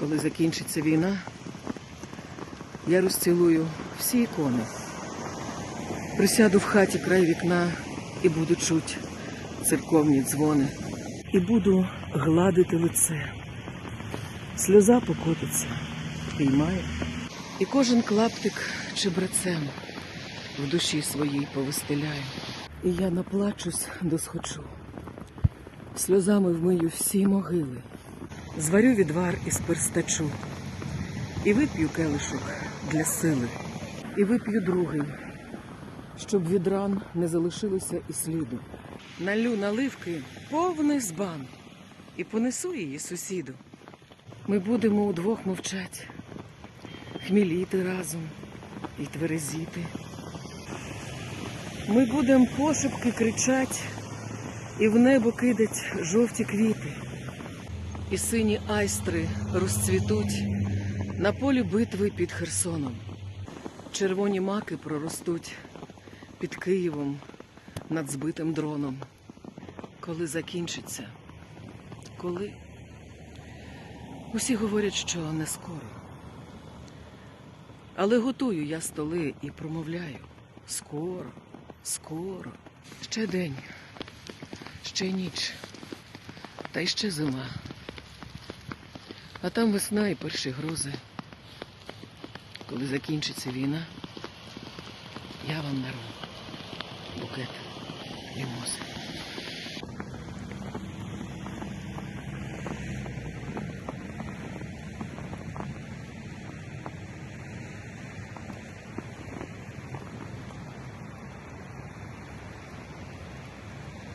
Коли закінчиться війна, я розцілую всі ікони. Присяду в хаті край вікна і буду чуть церковні дзвони. І буду гладити лице. Сльоза покотиться, піймає. І кожен клаптик чебрецем в душі своїй повистеляю. І я наплачусь досхочу. Сльозами вмию всі могили. Зварю відвар із перстачу. І вип'ю келишок для сили. І вип'ю другий, щоб від ран не залишилося і сліду. Налю наливки повний збан і понесу її сусіду. Ми будемо удвох мовчать, хміліти разом і тверезіти. Ми будемо пошепки кричать і в небо кидать жовті квіти. І сині айстри розцвітуть на полі битви під Херсоном. Червоні маки проростуть під Києвом над збитим дроном. Коли закінчиться? Коли? Усі говорять, що не скоро. Але готую я столи і промовляю скоро, скоро. Ще день, ще ніч, та й ще зима. А там весна і перші грози. Коли закінчиться війна, я вам нарву букет мімози.